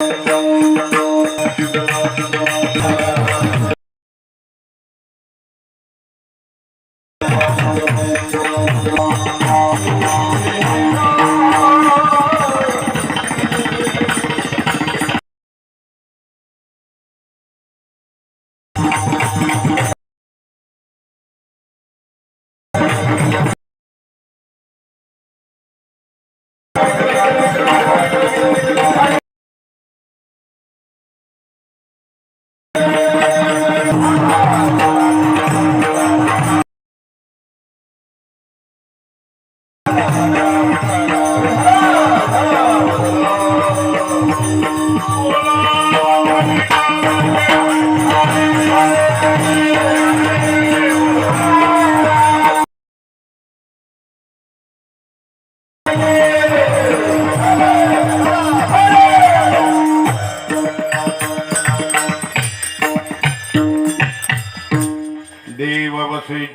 देव वसे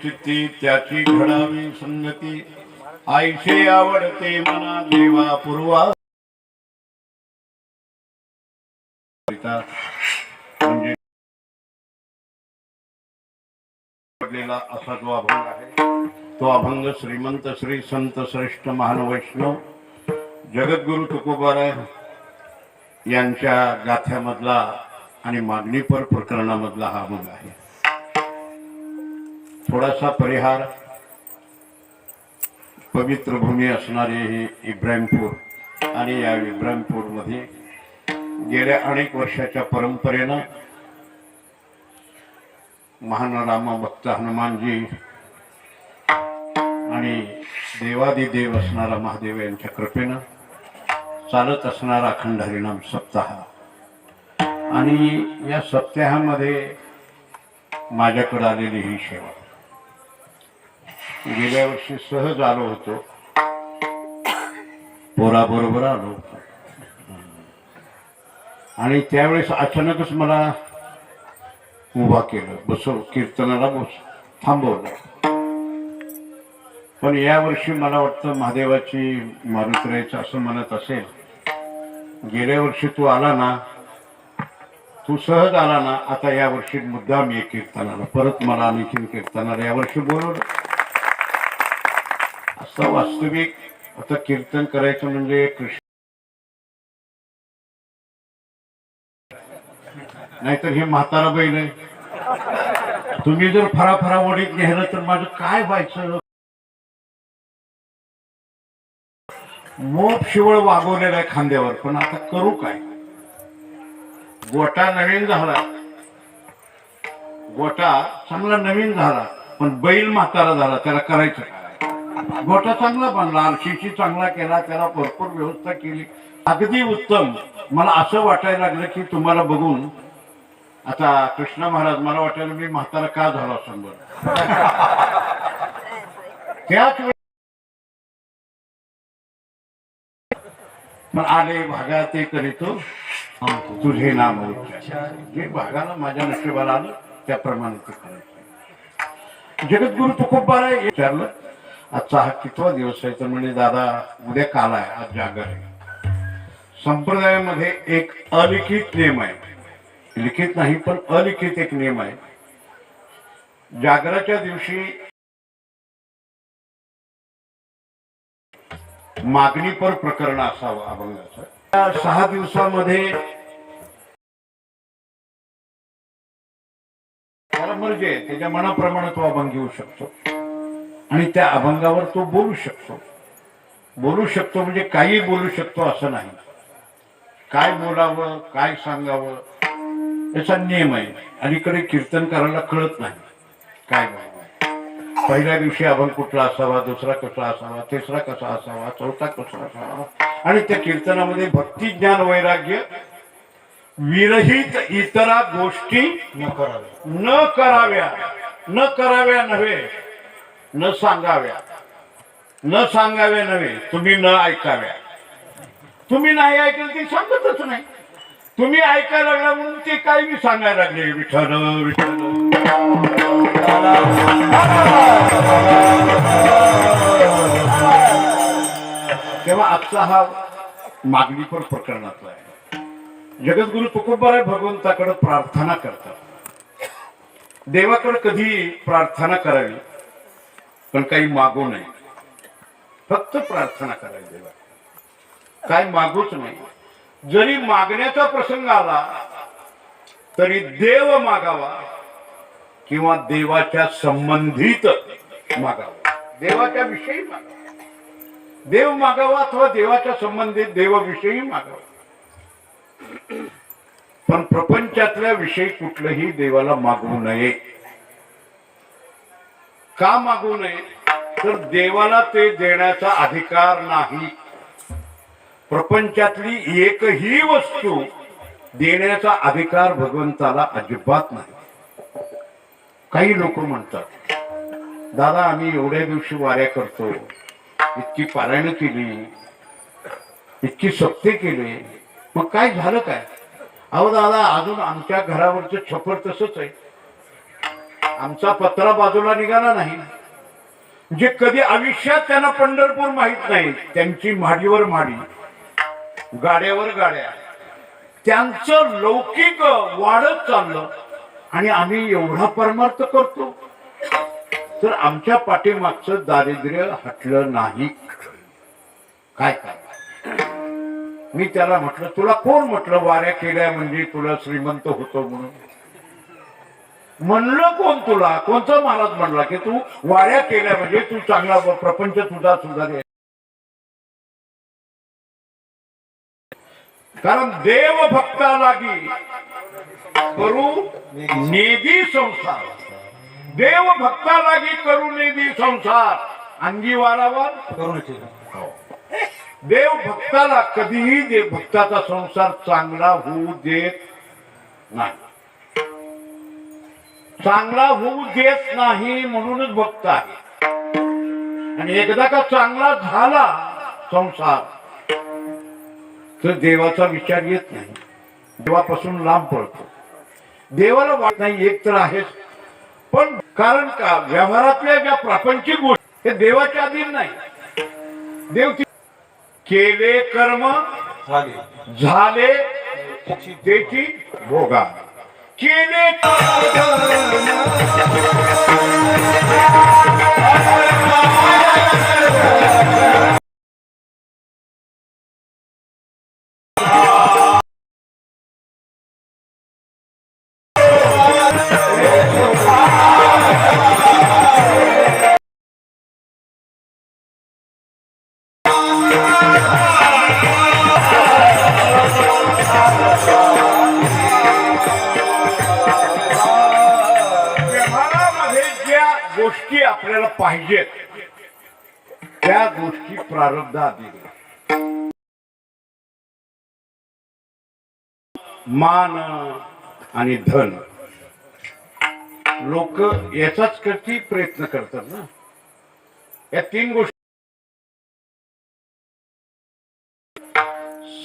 चित्ती त्याची घडावी संगती. आयशे आवडते मना देवा पूर्वा पडलेला असा जो अभंग आहे तो अभंग श्रीमंत श्री संत श्रेष्ठ महान वैष्णव जगद्गुरु तुकोबाराय यांच्या गाथ्यामधला आणि मागणीपर प्रकरणामधला हा अभंग आहे. थोडासा परिहार. पवित्र भूमी असणारे हे इब्राहिमपूर आणि या इब्राहिमपूरमध्ये गेल्या अनेक वर्षाच्या परंपरेनं महान रामा भक्त हनुमानजी आणि देवादिदेव असणारा महादेव यांच्या कृपेनं चालत असणारा अखंड हरिणाम सप्ताह. आणि या सप्ताहामध्ये माझ्याकडे आलेली ही सेवा. गेल्या वर्षी सहज आलो होतो. पोराबरोबर आलो होतो. आणि त्यावेळेस अचानकच मला उभा केलं. बसव कीर्तनाला बस. थांबवलं. पण यावर्षी मला वाटतं महादेवाची मारुत्रायचं असं म्हणत असेल गेल्या वर्षी तू आला ना तू सहज आला ना आता या वर्षी मुद्दाम ये कीर्तनाला परत मला आणखीन कीर्तनाला यावर्षी बोलवलं. असं वास्तविक आता कीर्तन करायचं म्हणजे कृष्ण नाहीतर हे म्हातारा बैल आहे. तुम्ही जर फराफरा फरा वडीत तर माझं काय व्हायचं? मोप शिवळ वागवलेला आहे खांद्यावर पण आता करू काय? गोटा नवीन झाला. गोटा चांगला नवीन झाला पण बैल म्हातारा झाला त्याला करायचं काय? गोटा चांगला बांधला आरशीशी चांगला केला त्याला भरपूर व्यवस्था केली. अगदी उत्तम. मला असं वाटायला लागलं की तुम्हाला बघून आता कृष्ण महाराज मला वाटायला मी म्हातारा का झालो बरं? त्याच पण आले भागा ते करीतो तुझे नाम. जे भागाला माझ्या नशिबाला आलं त्याप्रमाणे ते करायचं जगद्गुरु तुकोबारा विचारलं. आजचा हा कितवा दिवस आहे? तर म्हणजे दादा उद्या काल आहे आज जागर आहे. संप्रदायामध्ये एक अलिखित नियम आहे. लिखित नाही पण अलिखित एक नियम आहे. जागराच्या दिवशी मागणीपर प्रकरण असावं अभंगाचं. त्या सहा दिवसामध्ये त्याला म्हणजे त्याच्या मनाप्रमाणे तो अभंग घेऊ शकतो. आणि त्या अभंगावर तो बोलू शकतो. बोलू शकतो म्हणजे काही बोलू शकतो असं नाही. काय बोलावं काय सांगावं याचा नियम आहे. अलीकडे कीर्तन करायला कळत नाही. काय पहिल्या दिवशी आपण कुठला असावा दुसरा कसा असावा तिसरा कसा असावा चौथा कसा असावा? आणि त्या कीर्तनामध्ये भक्ती ज्ञान वैराग्य विरहित इतरा गोष्टी न कराव्या. न कराव्या. न कराव्या नव्हे न सांगाव्या. न सांगाव्या नव्हे तुम्ही न ऐकाव्या. तुम्ही नाही ऐकलं ती सांगतच नाही. तुम्ही ऐकायला लागला म्हणून ते काही मी सांगायला लागले? विठ्ठल विठ्ठल. तेव्हा आजचा हा मागणीपर प्रकरणातला आहे. जगद्गुरु तुकोबाराय भगवंताकडे प्रार्थना करतात. देवाकडे कधी प्रार्थना करावी पण काही मागू नाही फक्त प्रार्थना करावी देवा. काय मागूच नाही. जरी मागण्याचा प्रसंग आला तरी देव मागावा किंवा देवाच्या संबंधित मागावा. देवाच्या विषयी मागावा. देव मागावा अथवा देवाच्या संबंधित देवाविषयी मागावा. पण प्रपंचातल्या विषयी कुठलंही देवाला मागवू नये. का मागू नये? तर देवाला ते देण्याचा अधिकार नाही. प्रपंचातली एकही वस्तू देण्याचा अधिकार भगवंताला अजिबात नाही. काही लोक म्हणतात दादा आम्ही एवढ्या दिवशी वाऱ्या करतो. इतकी पारायण केली इतकी सप्ते केले. मग काय झालं काय? अहो दादा अजून आमच्या घरावरचं छपर तसंच आहे. आमचा पत्रा बाजूला निघाला नाही. जे कधी आयुष्यात त्यांना पंढरपूर माहीत नाही त्यांची माडीवर माडी. गाड्यावर गाड्या. त्यांचं लौकिक वाढत चाललं. आणि आम्ही एवढा परमार्थ करतो. तर आमच्या पाठीमागचं दारिद्र्य हटलं नाही. काय काय? मी त्याला म्हटलं तुला कोण म्हटलं वाऱ्या केल्या म्हणजे तुला श्रीमंत होतो म्हणून? म्हणलं कोण तुला? कोणता महाराज म्हणला की तू वाऱ्या केल्या म्हणजे तू चांगला प्रपंच तुझा सुधारे कारण देव भक्ता लागी करू नेदी संसार. देव भक्ता लागी करू नेदी संसार. अंगी वारावर करुणेची देव भक्ताला कधीही देव भक्ताचा संसार चांगला होऊ देत नाही. चांगला होऊ देत नाही म्हणूनच भक्त आहे. आणि एकदा का चांगला झाला संसार तर देवाचा विचार येत नाही. देवापासून लांब पडतो देवाला वाट नाही एक तर आहेच. पण कारण का? व्यवहारातल्या ज्या प्रापंचिक गोष्टी हे देवाच्या अधीन नाही. देव केले कर्म झाली. झाले त्याची भोगा. केले व्यवहारामध्ये त्या गोष्टी प्रारब्ध आधी मान आणि धन. लोक याचाच करती प्रयत्न करतात ना. या तीन गोष्टी.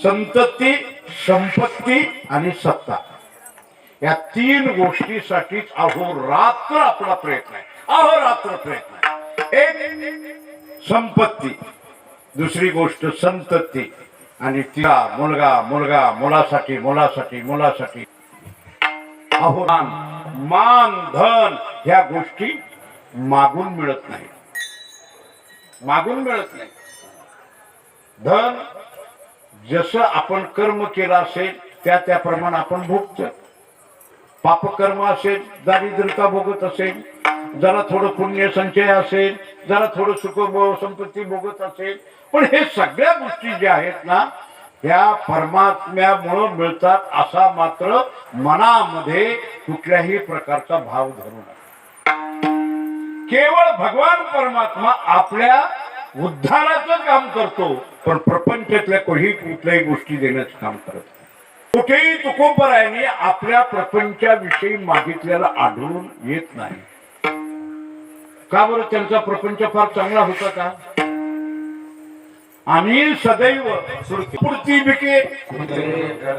संतती संपत्ती आणि सत्ता. या तीन गोष्टीसाठीच अहोरात्र आपला प्रयत्न आहे. अहोरात्र प्रयत्न आहे. एक संपत्ती. दुसरी गोष्ट संतती. आणि तिला मुलगा मुलगा मुलासाठी मुलासाठी मुलासाठी. अहोरान मान धन ह्या गोष्टी मागून मिळत नाही. मागून मिळत नाही. धन जसं आपण कर्म केलं असेल त्या त्याप्रमाणे आपण भोगतो. पापकर्म असेल दारिद्रता भोगत असेल जरा थोडं पुण्य संचय असेल जरा थोडं सुख संपत्ती भोगत असेल पण हे सगळ्या गोष्टी ज्या आहेत ना ह्या परमात्म्यामुळं मिळतात असा मात्र मनामध्ये कुठल्याही प्रकारचा भाव धरू नका केवळ भगवान परमात्मा आपल्या उद्धाराचं काम करतो पण प्रपंचातल्या कोणी कुठल्याही गोष्टी देण्याचं काम करत नाही. कुठेही तुकोपरायने आपल्या प्रपंचाविषयी मागितल्याला आढळून येत नाही का बरं त्यांचा प्रपंच फार चांगला होता का? आम्ही सदैव पुरती बिके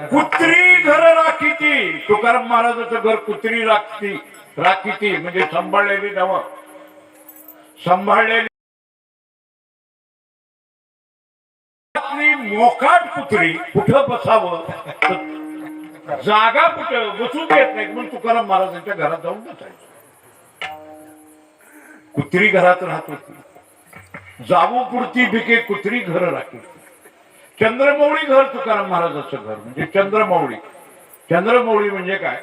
कुत्री घर राखीती. तुकाराम महाराजाचं घर कुत्री राखती. राखीती म्हणजे सांभाळलेली नव. सांभाळलेली मोकाट कुत्री कुठं बसावं? जागा कुठं? बसू देत नाही म्हणून तुकाराम महाराजांच्या घरात जाऊन बसायचं. कुत्री घरात राहत होती. जावू पुरती भिके कुत्री घर राखी चंद्रमौळी घर तुकाराम महाराजाचं घर म्हणजे चंद्रमौळी. चंद्रमौळी म्हणजे काय?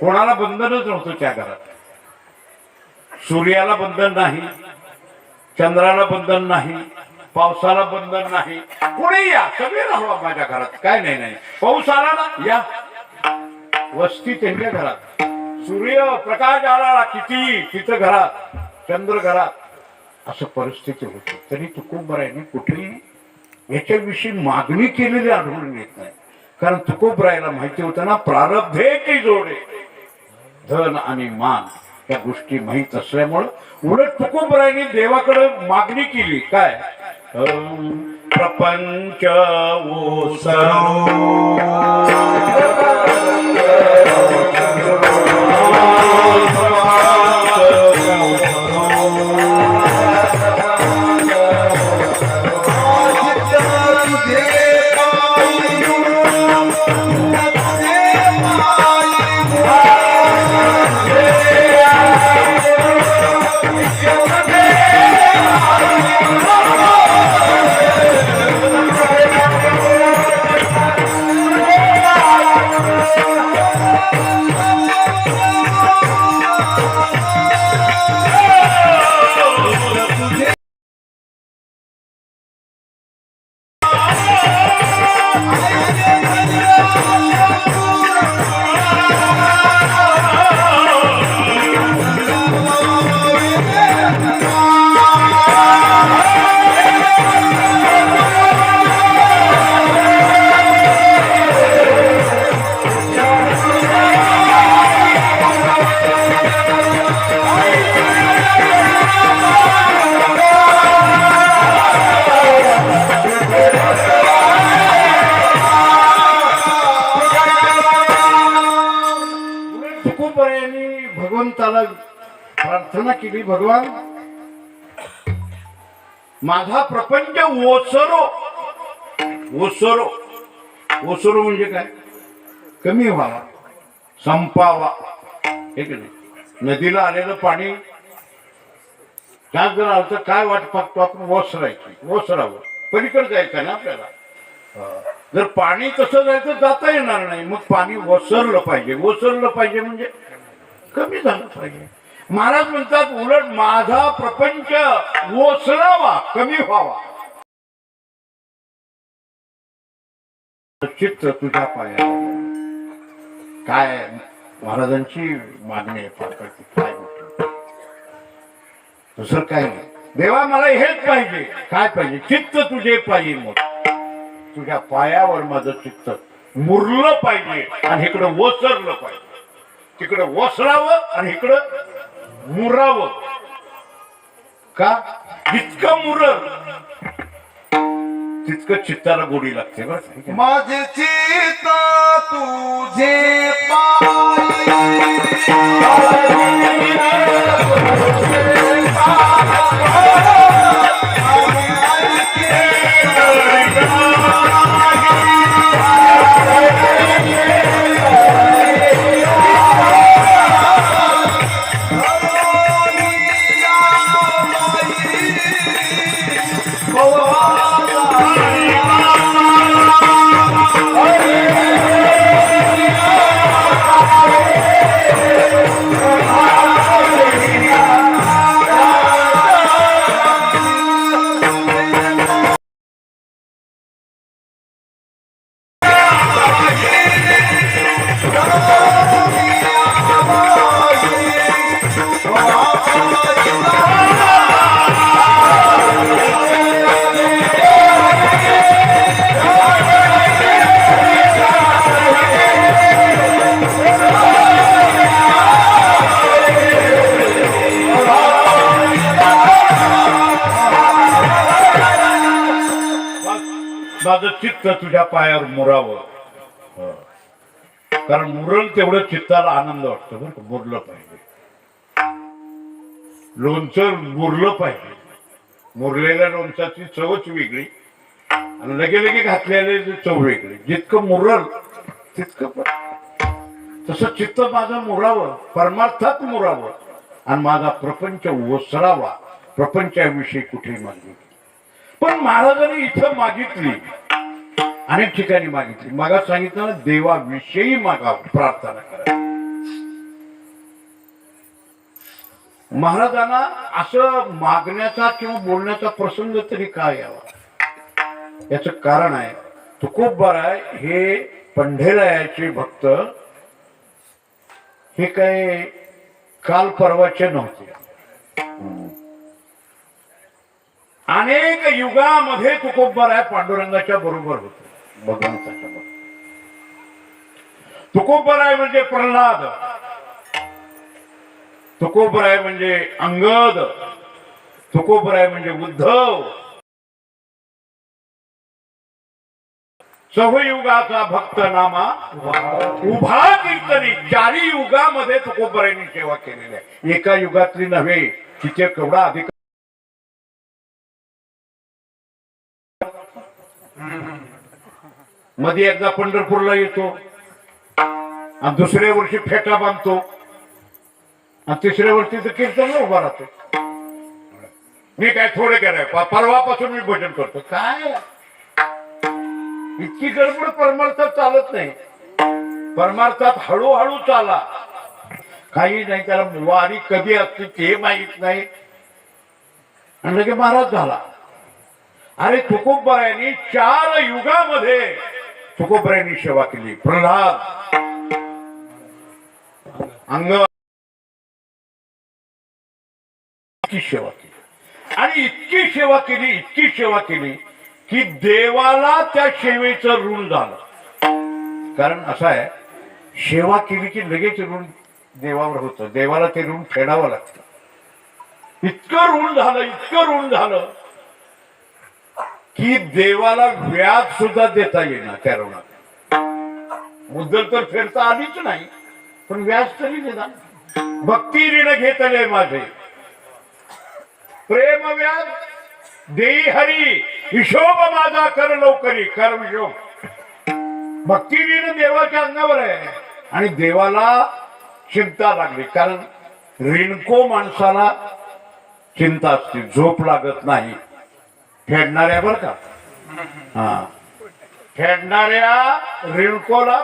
कोणाला बंधनच नव्हतं त्या घरात. सूर्याला बंधन नाही चंद्राला बंधन नाही पावसाला बंधन नाही. कोणी या? सगळे राहावा माझ्या घरात. काय नाही नाही. पाऊस आला ना या. वस्ती त्यांच्या घरात. सूर्य प्रकाश आला किती? तिथं घरात. चंद्र घरात असं परिस्थिती होती. तरी तुकोबरायने कुठेही याच्याविषयी मागणी केलेली आढळून येत नाही. कारण तुकोबरायला माहिती होतं ना प्रारब्धे की जोडे. धन आणि मान या गोष्टी माहीत असल्यामुळं उलट तुकोबरायने देवाकडे मागणी केली. काय? प्रपंच ओसरो. भगवान माझा प्रपंच ओसरो. ओसरो. ओसरो म्हणजे काय? कमी व्हावा संपावा. हे नाही? नदीला आलेलं पाणी त्यात जर आलं तर काय वाट पाहतो आपण? ओसरायची ओसरावं. पलीकडे जायचं ना आपल्याला? जर पाणी कसं जायचं जाता येणार नाही. मग पाणी ओसरलं पाहिजे. ओसरलं पाहिजे म्हणजे कमी झालं पाहिजे. महाराज म्हणतात उलट माझा प्रपंच ओसरावा कमी व्हावा. चित्र तुझ्या पाया काय महाराजांची मागणी आहे फारकळची काय दुसरं काय नाही. देवा मला हेच पाहिजे. काय पाहिजे? चित्त तुझे पाहिजे मग तुझ्या पायावर माझं चित्त मुरलं पाहिजे आणि इकडं ओसरलं पाहिजे. तिकडं ओसरावं आणि इकडं मुरावं. का? इतकं मुरल तितकं चित्ताला गोडी लागते बरं माझे चित्त तुझे पाय. चित्ताला आनंद वाटतो बरं मुरलं पाहिजे. लोणचं मुरलं पाहिजे. मुरलेल्या लोणचाची चवच वेगळी. आणि लगे लगे घातलेली चव वेगळी. जितकं मुरल तितकं पण तसं चित्त माझं मुरावं परमार्थात मुरावं. आणि माझा प्रपंच ओसरावा. प्रपंचाविषयी कुठेही मागितली पण महाराजांनी इथं मागितली. अनेक ठिकाणी मागितली. मागा सांगितलं देवाविषयी मागा प्रार्थना करा. महाराजांना असं मागण्याचा किंवा बोलण्याचा प्रसंग तरी काय यावा? याच कारण आहे तुकोबराय हे पंढेरायाचे भक्त हे काय काल परवाचे नव्हते. अनेक युगामध्ये तुकोबराय पांडुरंगाच्या बरोबर होते. भगवंताच्या तुकोबराय म्हणजे प्रल्हाद. तुकोबराय म्हणजे अंगद. तुकोबराय म्हणजे उद्धव. सहयुगाचा भक्त नामा उभा कीर्तनी चारी युगामध्ये तुकोबरायनी सेवा केलेली आहे. एका युगातली नव्हे तिचे केवढा अधिक मध्ये एकदा पंढरपूरला येतो. आणि दुसऱ्या वर्षी फेटा बांधतो. आणि तिसऱ्या वर्षी तर कीर्तन उभा राहतो. मी काय थोडे केलंय परवापासून मी भजन करतो. काय? इतकी गडबड परमार्थात चालत नाही. परमार्थात हळूहळू चाला. काही नाही त्याला वारी कधी असते ते माहीत नाही. आणि लगे महाराज झाला. अरे तुकोबरायांनी चार युगामध्ये तुकोबरायांनी सेवा केली. प्रल्हाद. अंग सेवा केली. आणि इतकी सेवा केली इतकी सेवा केली की देवाला त्या सेवेचं ऋण झालं. कारण असं आहे सेवा केली की लगेच ऋण देवावर होतं. देवाला ते ऋण फेडावं लागतं. इतकं ऋण झालं इतकं ऋण झालं की देवाला व्याज सुद्धा देता येणार त्या ऋणात मुद्दल तर फेडता आलीच नाही पण व्याज तरी देणार भक्ती ऋण घेतले माझे. प्रेम व्याज देई हरी हिशोब माझा कर लवकरी कर हिशोब. भक्ती ऋण देवाच्या अंगावर आहे आणि देवाला चिंता लागली कारण रिणको माणसाला चिंता असते झोप लागत नाही. फेडणाऱ्या बर का? हा. फेडणाऱ्या ऋणकोला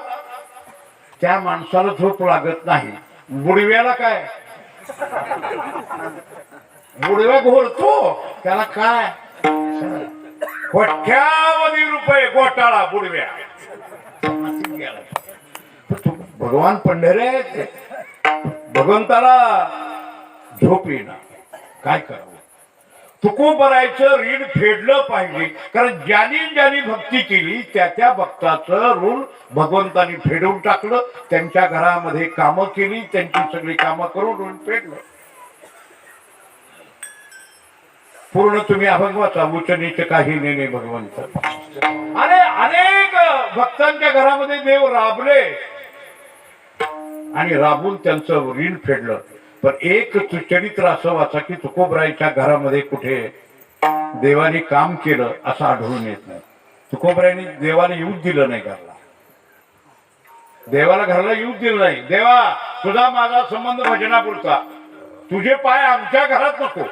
त्या माणसाला झोप लागत नाही. बुडव्याला काय? बुडव्या घोरतो त्याला काय? कोट्यावधी रुपये गोटाळा बुडव्या भगवान पंढरे भगवंताला झोप येणार काय करावं? तुकोबरायचं ऋण फेडलं पाहिजे. कारण ज्यांनी ज्यांनी भक्ती केली त्या त्या भक्ताचं ऋण भगवंतानी फेडून टाकलं त्यांच्या घरामध्ये कामं केली त्यांची सगळी कामं करून ऋण फेडलं. पूर्ण तुम्ही अभंग वाचा उच्च काही नेणे भगवंत. अरे अनेक भक्तांच्या घरामध्ये देव राबले. आणि राबून त्यांचं ऋण फेडलं. पण एक चरित्र असं वाचा की तुकोबरायच्या घरामध्ये कुठे देवाने काम केलं असं आढळून येत नाही. तुकोबरायने देवाने येऊच दिलं नाही घरला. देवाला घरला येऊच दिलं नाही. देवा तुझा माझा संबंध भजनापुरता. तुझे पाय आमच्या घरात नको.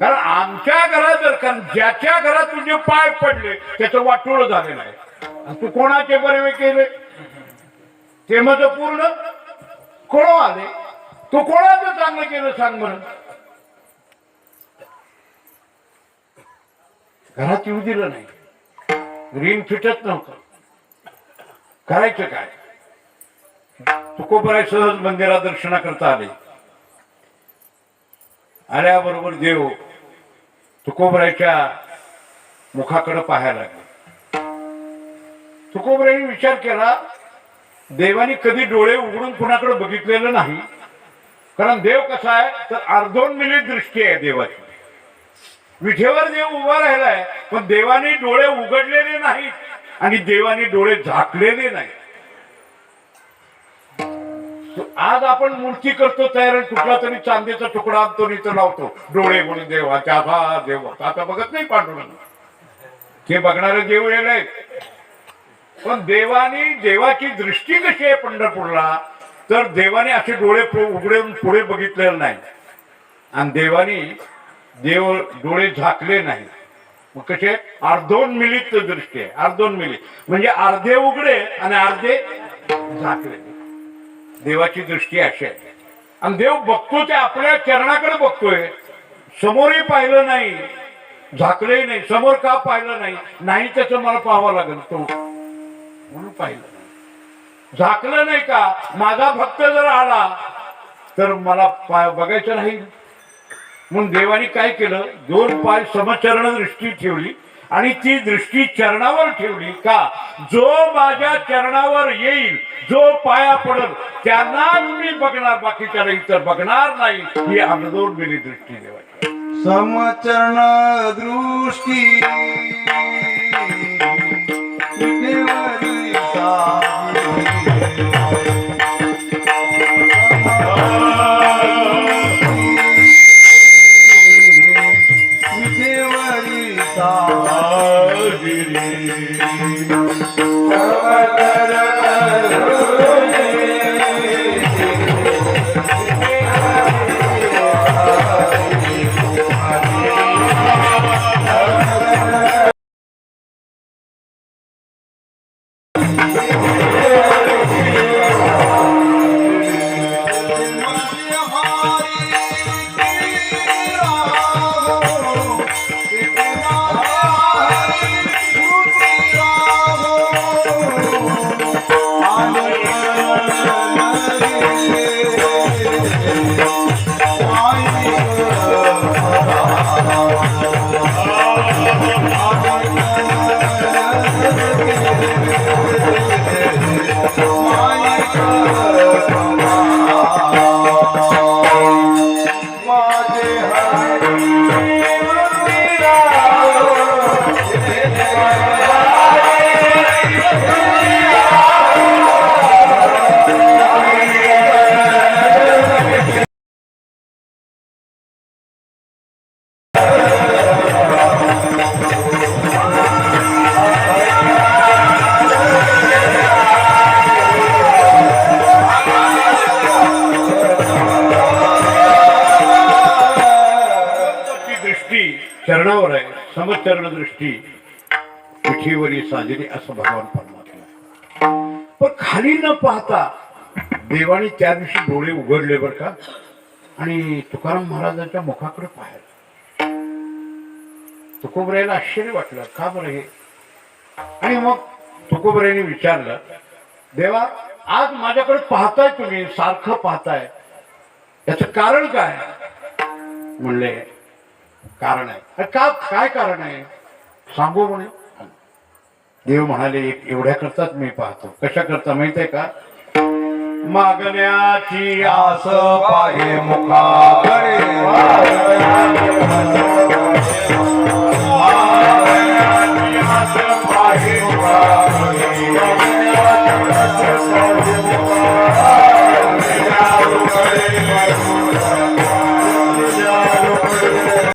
कारण आमच्या घरात जर कारण ज्याच्या घरात तुझे पाय पडले त्याचं वाटोळ झालेलं आहे. तू कोणाचे बरे केले? ते मग पूर्ण कोण आले तू कोणाचं चांगलं केलं सांग म्हणून घरात येऊ दिलं नाही. ऋण फिटत नव्हतं. करायचं काय? तुकोबराय सहज मंदिरात दर्शना करता आले. आल्याबरोबर देव तुकोबरायच्या मुखाकडे पाहायला लागले. तुकोबरायने विचार केला देवाने कधी डोळे उघडून कुणाकडे बघितलेलं नाही. कारण देव कसा आहे तर अर्धोन्मिलित दृष्टी आहे देवाची. विठेवर देव उभा राहिलाय पण देवाने डोळे उघडलेले नाहीत आणि देवाने डोळे झाकलेले नाही आज आपण मूर्ती करतो तयार आणि कुठला तरी चांदीचा तुकडा आणतो आणि लावतो. डोळे म्हणून देवाच्या देव. आता बघत नाही पांडुरंग. ते बघणारे देव येले पण देवानी देवाची दृष्टी कशी आहे पंढरपूरला तर देवाने असे डोळे उघडून पुढे बघितलेलं नाही आणि देवाने देव डोळे झाकले नाही मग कसे? अर्धोन मिलित दृष्टी आहे. अर्धोन मिलित म्हणजे अर्धे उघडे आणि अर्धे झाकले. देवाची दृष्टी अशी आहे. आणि देव बघतो ते आपल्या चरणाकडे बघतोय. समोरही पाहिलं नाही. झाकलंही नाही. समोर का पाहिलं नाही? नाही त्याचं मला पाहावं लागेल. तो म्हणून पाहिलं झाकलं नाही का? माझा भक्त जर आला तर मला पाय बघायचं नाही. म्हणून देवाने काय केलं? दोन पाय समचरण दृष्टी ठेवली आणि ती दृष्टी चरणावर ठेवली का? जो माझ्या चरणावर येईल जो पाया पडल त्यांना मी बघणार बाकीच्या इतर बघणार नाही. ही अगदोर मिली दृष्टी देवाची. समचरण दृष्टी. असं भगवान परमात्मा पण खाली न पाहता देवाने त्या दिवशी डोळे उघडले बर का? आणि तुकाराम महाराजांच्या मुखाकडे पाहिलं. तुकोबऱ्याला आश्चर्य वाटलं. का बरं हे? आणि मग तुकोबऱ्याने विचारलं देवा आज माझ्याकडे पाहताय तुम्ही सारखं पाहताय. याचं कारण काय? म्हणले कारण आहे. अरे का काय कारण आहे? सांगू म्हणे. देव म्हणाले एवढ्या करताच मी पाहतो. कशा करता माहितीये का? मागण्याची आस पाहे